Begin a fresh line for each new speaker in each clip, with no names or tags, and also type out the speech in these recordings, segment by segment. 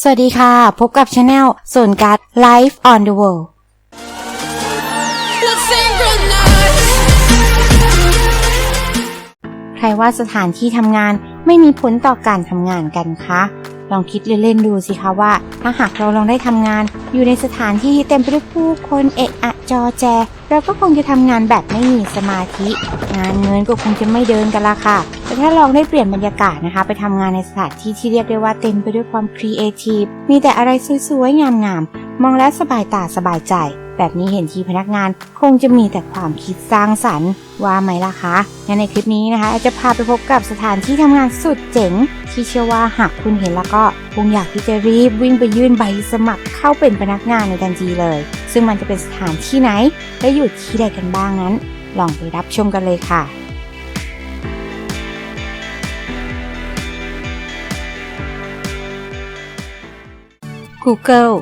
สวัสดีค่ะ พบกับช anel ส่วนการ Life on the World ใครว่าสถานที่ทำงานไม่มีผลต่อการทำงานกันคะ ลองคิดเล่นๆดูสิคะว่า ถ้าหากเราลองได้ทำงาน อยู่ในสถานที่ที่เต็มไปด้วยผู้คนเอะอะจอแจ เราก็คงจะทำงานแบบไม่มีสมาธิ งานเงินก็คงจะไม่เดินกันละค่ะ แต่ถ้าลองได้เปลี่ยนบรรยากาศนะคะ ไปทำงานในสถานที่ที่เรียกได้ว่าเต็มไปด้วยความครีเอทีฟ มีแต่อะไรสวยๆ งามๆ มองแล้วสบายตาสบายใจ แบบนี้เห็นทีพนักงานคงจะมีแต่ความคิดสร้างสรรค์ ว่าไหมล่ะคะงั้นในคลิปนี้นะคะจะพาไปพบกับสถานที่ทำงานสุดเจ๋ง ที่เชื่อว่าหากคุณเห็นแล้วก็คงอยากที่จะรีบวิ่งไปยื่นใบสมัครเข้าเป็นพนักงานในทันทีเลย ซึ่งมันจะเป็นสถานที่ไหน และอยู่ที่ใดกันบ้างนั้น ลองไปรับชมกันเลยค่ะ Google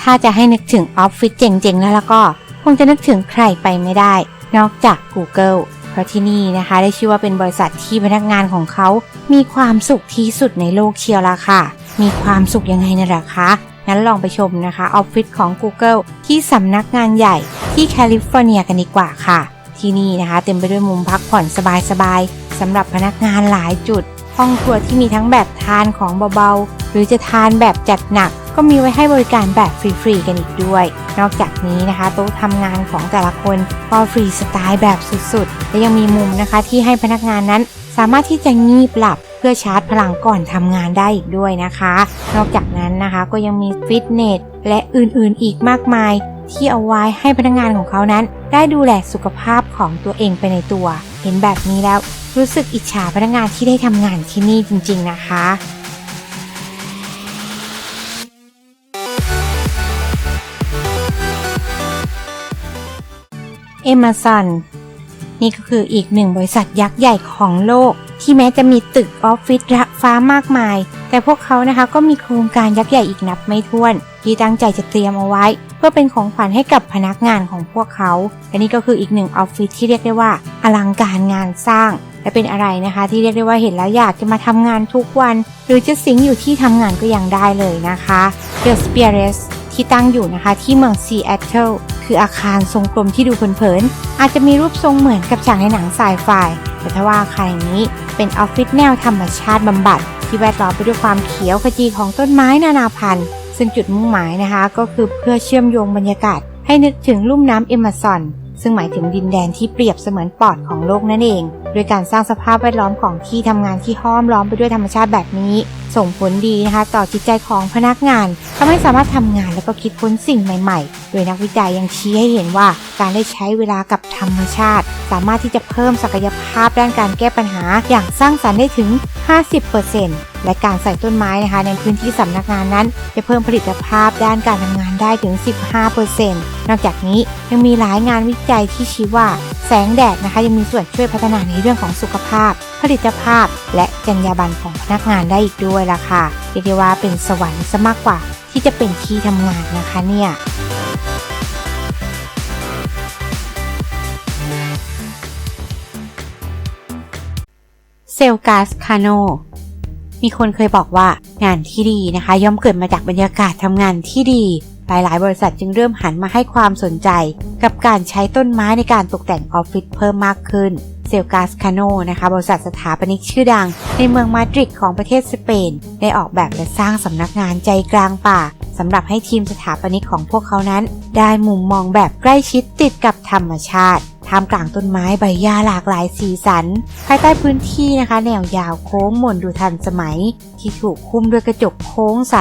ถ้าจะให้นึกถึงออฟฟิศเจ๋งๆ แล้วแล้วก็ คงจะนึกถึงใครไปไม่ได้ นอกจาก Google เพราะที่นี่นะคะได้ชื่อว่าเป็นบริษัทที่พนักงานของเขา มีความสุขที่สุดในโลกเชียวละค่ะ มีความสุขยังไงนะล่ะคะ งั้นลองไปชมนะคะออฟฟิศของ Google ที่สำนักงานใหญ่ที่แคลิฟอร์เนียกันดีกว่าค่ะ ที่นี่นะคะเต็มไปด้วยมุมพักผ่อนสบายๆสำหรับพนักงานหลายจุด ห้องครัวที่มีทั้งแบบทานของเบาๆ หรือจะทานแบบจัดหนัก ก็มีไว้ให้บริการแบบฟรีๆกันอีกด้วย นอกจากนี้นะคะโต๊ะทำงานของแต่ละคนก็ฟรีสไตล์แบบสุดๆ และยังมีมุมนะคะที่ให้พนักงานนั้นสามารถที่จะงีบหลับเพื่อชาร์จพลังก่อนทำงานได้อีกด้วยนะคะ นอกจากนั้นนะคะก็ยังมีฟิตเนสและอื่นๆอีกมากมาย ที่เอาไว้ให้พนักงานของเขานั้น ได้ดูแลสุขภาพของตัวเองไปในตัว เห็นแบบนี้แล้วรู้สึกอิจฉาพนักงานที่ได้ทำงานที่นี่จริง ๆ นะคะ Amazon นี่ก็คืออีกหนึ่งบริษัทยักษ์ใหญ่ของโลก ที่แม้จะมีตึกออฟฟิศระฟ้ามากมาย แต่พวกเขานะคะก็มีโครงการยักษ์ใหญ่อีกนับไม่ถ้วน ที่ตั้งใจจะเตรียมเอาไว้ เพื่อเป็นของขวัญให้กับพนักงานของพวกเขาและนี่ก็คืออีกหนึ่งออฟฟิศที่เรียกได้ว่า อลังการงานสร้าง และเป็นอะไรนะคะ ที่เรียกได้ว่าเห็นแล้วอยากจะมาทำงานทุกวัน หรือจะสิงอยู่ที่ทำงานก็ยังได้เลยนะคะ The Spears ที่ตั้งอยู่นะคะที่เมืองซีแอตเทิลคืออาคารทรงกลมที่ดูเผินๆอาจจะมีรูปทรงเหมือนกับฉากในหนังไซไฟ แต่ถ้าว่าอาคารนี้เป็นออฟฟิศแนวธรรมชาติบำบัด ที่แวดล้อมไปด้วยความเขียวขจีของต้นไม้นานาพันธุ์ซึ่งจุดมุ่งหมายนะคะ ก็คือเพื่อเชื่อมโยงบรรยากาศ ให้นึกถึงลุ่มน้ำเอมะซอน ซึ่งหมายถึงดินแดนที่เปรียบเสมือนปอดของโลกนั่นเอง โดยการสร้างสภาพแวดล้อมของที่ทำงานที่ห้อมล้อมไปด้วยธรรมชาติแบบนี้ ส่งผลดีนะคะต่อจิตใจของพนักงานทำให้สามารถทำงานและก็คิดค้นสิ่งใหม่ๆ โดยนักวิจัยยังชี้ให้เห็นว่าการได้ใช้เวลากับธรรมชาติ สามารถที่จะเพิ่มศักยภาพด้านการแก้ปัญหาอย่างสร้างสรรค์ได้ถึง 50%และการใส่ต้นไม้นะคะในพื้นที่สำนักงานนั้น จะเพิ่มผลิตภาพด้านการทำงานได้ถึง 15% นอกจากนี้ยังมีหลายงานวิจัยที่ชี้ว่าแสงแดดนะคะยังมีส่วนช่วยพัฒนาในเรื่องของสุขภาพ ผลิตภาพ และจรรยาบรรณของพนักงานได้อีกด้วยล่ะค่ะเรียกได้ว่าเป็นสวรรค์ซะมากกว่าที่จะเป็นที่ทำงานนะคะเนี่ยเซลกาสคาโน มีคนเคยบอกว่างานที่ดีนะคะ ย่อมเกิดมาจากบรรยากาศทำงานที่ดี หลายๆ บริษัทจึงเริ่มหันมาให้ความสนใจ กับการใช้ต้นไม้ในการตกแต่งออฟฟิศเพิ่มมากขึ้น เซลกาสคาโนนะคะบริษัทสถาปนิกชื่อดัง ในเมืองมาดริดของประเทศสเปน ได้ออกแบบและสร้างสำนักงานใจกลางป่าสำหรับให้ทีมสถาปนิกของพวกเขานั้น ได้มุมมองแบบใกล้ชิดติดกับธรรมชาติ ท่ามกลางต้นไม้ใบหญ้าหลากหลายสีสัน ภายใต้พื้นที่นะคะ แนวยาวโค้งหม่นดูทันสมัย ที่ถูกคุ้มด้วยกระจกโค้งใส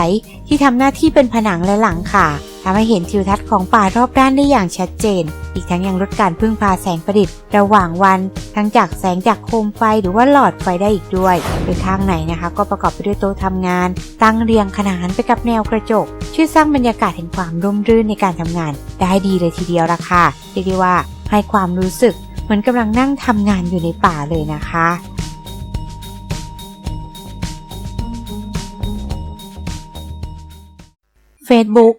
ที่ทำหน้าที่เป็นผนังและหลังคาทำให้เห็นทิวทัศน์ของป่ารอบด้านได้อย่างชัดเจน อีกทั้งยังลดการพึ่งพาแสงประดิษฐ์ระหว่างวัน ทั้งจากแสงจากโคมไฟหรือว่าหลอดไฟได้อีกด้วยโดยข้างในนะคะ ก็ประกอบไปด้วยโต๊ะทำงาน ตั้งเรียงขนานไปกับแนวกระจก ช่วยสร้างบรรยากาศแห่งความร่มรื่นในการทำงาน ได้ดีเลยทีเดียวละค่ะเรียกได้ว่า ให้ความรู้สึกเหมือนกำลังนั่งทำงานอยู่ในป่าเลยนะคะ Facebook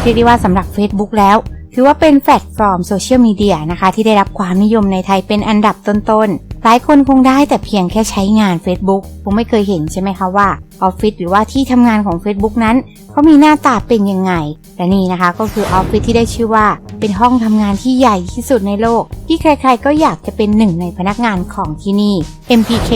เรียกได้ว่าสำหรับ Facebook แล้ว ถือว่าเป็นแพลตฟอร์มโซเชียลมีเดียนะคะ ที่ได้รับความนิยมในไทยเป็นอันดับต้นๆ หลายคนคงได้แต่เพียงแค่ใช้งาน Facebook คงไม่เคยเห็นใช่ไหมคะว่าออฟฟิศหรือว่าที่ทำงานของ Facebook นั้นเขามีหน้าตาเป็นยังไงและนี่นะคะก็คือออฟฟิศที่ได้ชื่อว่า เป็นห้องทำงานที่ใหญ่ที่สุดในโลก ที่ใครๆก็อยากจะเป็นหนึ่งในพนักงานของที่นี่ MPK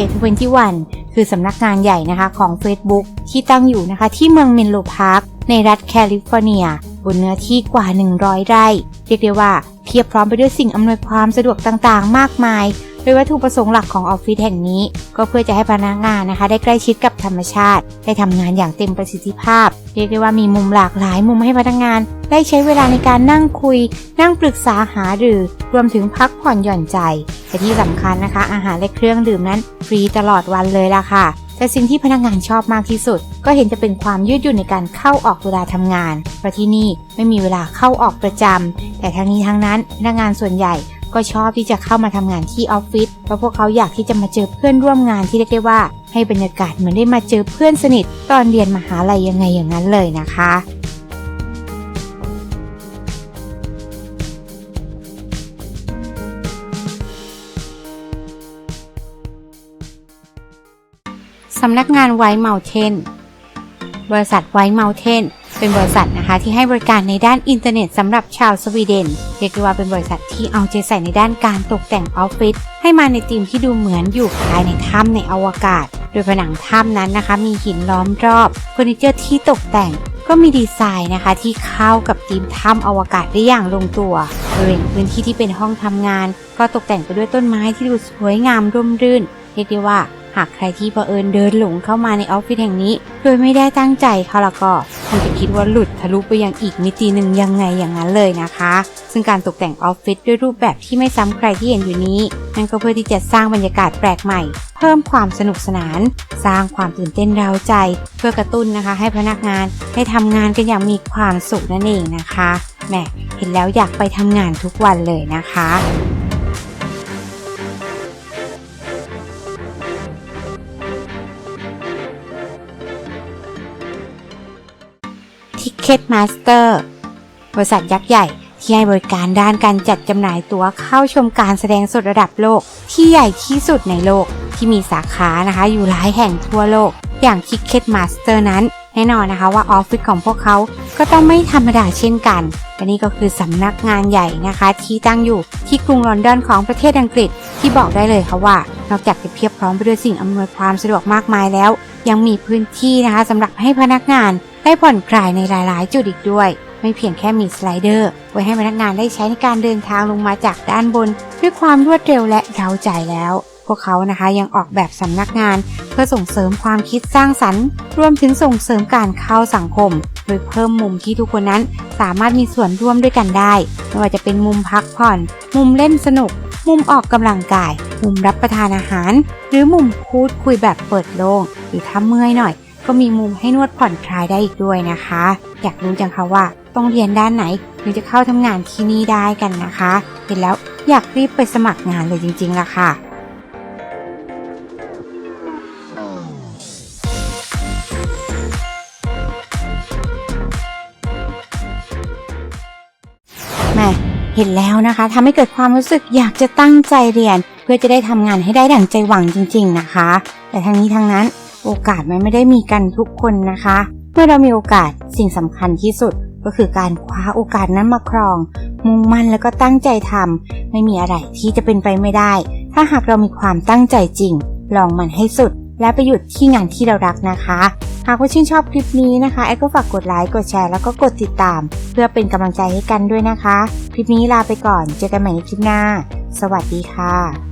21คือสำนักงานใหญ่นะคะของ Facebook ที่ตั้งอยู่นะคะที่เมืองเมนโลพาร์คในรัฐแคลิฟอร์เนีย บนเนื้อที่กว่า 100 ไร่ เรียกได้ว่าเพียบพร้อมไปด้วยสิ่งอำนวยความสะดวกต่างๆ มากมาย โดยวัตถุประสงค์หลักของออฟฟิศแห่งนี้ ก็เพื่อจะให้พนักงานนะคะ ได้ใกล้ชิดกับธรรมชาติ ได้ทำงานอย่างเต็มประสิทธิภาพ เรียกได้ว่ามีมุมหลากหลายมุมให้พนักงาน ได้ใช้เวลาในการนั่งคุย นั่งปรึกษาหารือรวมถึงพักผ่อนหย่อนใจแต่ที่สำคัญนะคะ อาหารและเครื่องดื่มนั้นฟรีตลอดวันเลยล่ะค่ะแต่สิ่งที่พนักงานชอบมากที่สุด ก็เห็นจะเป็นความยืดหยุ่นในการเข้าออกเวลาทำงานเพราะที่นี่ไม่มีเวลาเข้าออกประจำแต่ทั้งนี้ทั้งนั้นพนักงานส่วนใหญ่ ก็ชอบที่จะเข้ามาทำงานที่ออฟฟิศเพราะพวกเขาอยากที่จะมาเจอเพื่อนร่วมงานที่เรียกได้ว่า ให้บรรยากาศเหมือนได้มาเจอเพื่อนสนิท ตอนเรียนมหาลัยยังไงอย่างนั้นเลยนะคะสำนักงานไวท์เมลเทน บริษัทไวท์เมลเทน เป็นบริษัทนะคะที่ให้บริการในด้านอินเทอร์เน็ตสำหรับชาวสวีเดน เรียกได้ว่าเป็นบริษัทที่เอาใจใส่ในด้านการตกแต่งออฟฟิศให้มาในธีมที่ดูเหมือนอยู่ภายในถ้ำในอวกาศ โดยผนังถ้ำนั้นนะคะ มีหินล้อมรอบเฟอร์นิเจอร์ที่ตกแต่งก็มีดีไซน์นะคะที่เข้ากับธีมถ้ำอวกาศได้อย่างลงตัวบริเวณพื้นที่ที่เป็นห้องทำงาน ก็ตกแต่งไปด้วยต้นไม้ที่ดูสวยงามร่มรื่นเรียกได้ว่า หากใครที่เอิญเดินหลงเข้ามาในออฟฟิศแห่งนี้ โดยไม่ได้ตั้งใจเขาละก็คงจะคิดว่าหลุดทะลุไปยังอีกมิติหนึ่งยังไงอย่างนั้นเลยนะคะ ซึ่งการตกแต่งออฟฟิศด้วยรูปแบบที่ไม่ซ้ำใครที่เห็นอยู่นี้ นั่นก็เพื่อที่จะสร้างบรรยากาศแปลกใหม่ เพิ่มความสนุกสนาน สร้างความตื่นเต้นเร้าใจ เพื่อกระตุ้นนะคะ ให้พนักงานได้ทำงานกันอย่างมีความสุขนั่นเองนะคะแหมเห็นแล้วอยากไปทำงานทุกวันเลยนะคะ Ticket Master บริษัทยักษ์ใหญ่ ที่ให้บริการด้านการจัดจำหน่ายตั๋วเข้าชมการแสดงสดระดับโลก ที่ใหญ่ที่สุดในโลกที่มีสาขานะคะ อยู่หลายแห่งทั่วโลก อย่าง Ticket Master นั้น แน่นอนนะคะว่าออฟฟิศของพวกเขาก็ต้องไม่ธรรมดาเช่นกันและนี่ก็คือสำนักงานใหญ่นะคะ ที่ตั้งอยู่ที่กรุงลอนดอนของประเทศอังกฤษที่บอกได้เลยค่ะว่า นอกจากจะเพียบพร้อมไปด้วยสิ่งอำนวยความสะดวกมากมายแล้ว ยังมีพื้นที่นะคะสำหรับให้พนักงานได้ผ่อนคลายในหลาย ๆ จุดอีกด้วย ไม่เพียงแค่มีสไลเดอร์ ไว้ให้พนักงานได้ใช้ในการเดินทางลงมาจากด้านบน ด้วยความรวดเร็วและเร้าใจแล้ว พวกเขานะคะยังออกแบบสำนักงาน เพื่อส่งเสริมความคิดสร้างสรรค์ รวมถึงส่งเสริมการเข้าสังคม โดยเพิ่มมุมที่ทุกคนนั้นสามารถมีส่วนร่วมด้วยกันได้ไม่ว่าจะเป็นมุมพักผ่อน มุมเล่นสนุก มุมออกกำลังกาย มุมรับประทานอาหาร หรือมุมพูดคุยแบบเปิดโล่งหรือถ้าเมื่อยหน่อย ก็มีมุมให้นวดผ่อนคลายได้อีกด้วยนะคะ อยากรู้จังคะว่าต้องเรียนด้านไหนถึงจะเข้าทำงานที่นี่ได้กันนะคะ เห็นแล้วอยากรีบไปสมัครงานเลยจริงๆล่ะค่ะ เห็นแล้วนะคะทำให้เกิดความรู้สึกอยากจะตั้งใจเรียน เพื่อจะได้ทำงานให้ได้ดั่งใจหวังจริง ๆนะคะ แต่ทั้งนี้ทั้งนั้นโอกาสมันไม่ได้มีกันทุกคนนะคะ เมื่อเรามีโอกาสสิ่งสำคัญที่สุดก็คือการคว้าโอกาสนั้นมาครอง มุ่งมั่นแล้วก็ตั้งใจทำไม่มีอะไรที่จะเป็นไปไม่ได้ ถ้าหากเรามีความตั้งใจจริง ลองมันให้สุด และไปหยุดที่งานที่เรารักนะคะ หากว่าชื่นชอบคลิปนี้นะคะแอดก็ฝากกดไลค์กดแชร์แล้วก็กดติดตาม เพื่อเป็นกำลังใจให้กันด้วยนะคะ คลิปนี้ลาไปก่อนเจอกันใหม่ในคลิปหน้า สวัสดีค่ะ